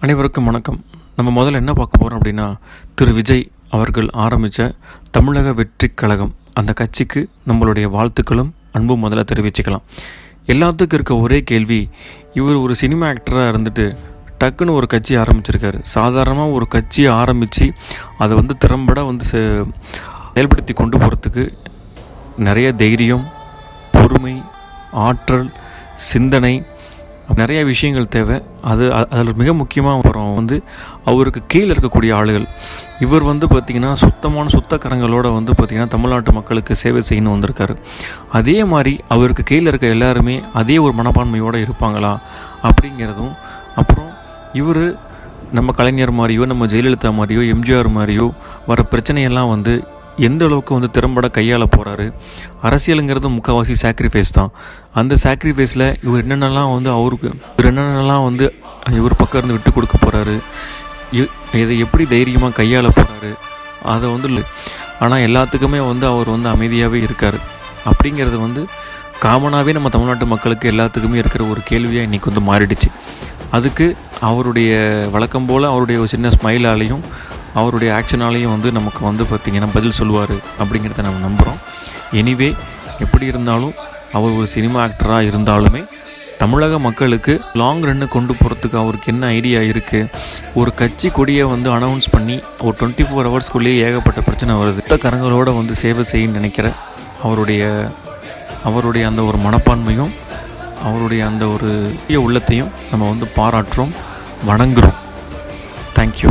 அனைவருக்கும் வணக்கம். நம்ம முதல்ல என்ன பார்க்க போகிறோம் அப்படின்னா திரு விஜய் அவர்கள் ஆரம்பித்த தமிழக வெற்றி கழகம். அந்த கட்சிக்கு நம்மளுடைய வாழ்த்துக்களும் அன்பும் முதல்ல தெரிவிச்சுக்கலாம். எல்லாத்துக்கும் இருக்க ஒரே கேள்வி இவர் ஒரு சினிமா ஆக்டராக இருந்துட்டு டக்குன்னு ஒரு கட்சி ஆரம்பிச்சிருக்காரு. சாதாரணமாக ஒரு கட்சியை ஆரம்பித்து அதை வந்து திறம்பட வந்து செயல்படுத்தி கொண்டு போகிறதுக்கு நிறைய தைரியம் பொறுமை ஆற்றல் சிந்தனை நிறைய விஷயங்கள் தேவை. அது அதில் மிக முக்கியமாக அப்புறம் வந்து அவருக்கு கீழே இருக்கக்கூடிய ஆளுகள். இவர் வந்து பார்த்திங்கன்னா சுத்தமான சுத்தக்கரங்களோட வந்து பார்த்திங்கன்னா தமிழ்நாட்டு மக்களுக்கு சேவை செய்யணும் வந்திருக்காரு. அதே மாதிரி அவருக்கு கீழே இருக்க எல்லாருமே அதே ஒரு மனப்பான்மையோடு இருப்பாங்களா? அப்படிங்கிறதும் அப்புறம் இவர் நம்ம கலைஞர் மாதிரியோ நம்ம ஜெயலலிதா மாதிரியோ எம்ஜிஆர் மாதிரியோ வர பிரச்சனையெல்லாம் வந்து எந்த அளவுக்கு வந்து திறம்பட கையாள போகிறாரு அரசியலுங்கிறது முக்கால்வாசி சாக்ரிஃபைஸ் தான். அந்த சாக்ரிஃபைஸில் இவர் என்னென்னலாம் வந்து அவருக்கு இவர் என்னென்னலாம் வந்து இவர் பக்கம் இருந்து விட்டு கொடுக்க போகிறாரு இதை எப்படி தைரியமாக கையாள போகிறாரு அதை வந்து ஆனால் எல்லாத்துக்குமே வந்து அவர் வந்து அமைதியாகவே இருக்கார். அப்படிங்கிறது வந்து காமனாகவே நம்ம தமிழ்நாட்டு மக்களுக்கு எல்லாத்துக்குமே இருக்கிற ஒரு கேள்வியாக இன்றைக்கி வந்து மாறிடுச்சு. அதுக்கு அவருடைய வழக்கம் போல் அவருடைய ஒரு சின்ன ஸ்மைலாலையும் அவருடைய ஆக்ஷனாலையும் வந்து நமக்கு வந்து பார்த்திங்கன்னா பதில் சொல்லுவார் அப்படிங்கிறத நம்ம நம்புகிறோம் எனிவே எப்படி இருந்தாலும் அவர் ஒரு சினிமா ஆக்டராக இருந்தாலுமே தமிழக மக்களுக்கு லாங் ரன்னு கொண்டு போகிறதுக்கு அவருக்கு என்ன ஐடியா இருக்குது ஒரு கட்சி கொடியை வந்து அனௌன்ஸ் பண்ணி ஒரு டுவெண்ட்டி ஃபோர் ஹவர்ஸ்க்குள்ளேயே ஏகப்பட்ட பிரச்சனை வருது. மொத்த கரங்களோடு வந்து சேவை செய்யணும்னு நினைக்கிற அவருடைய அவருடைய அந்த ஒரு மனப்பான்மையும் அவருடைய அந்த ஒரு உள்ளத்தையும் நம்ம வந்து பாராட்டுறோம் வணங்குறோம். Thank you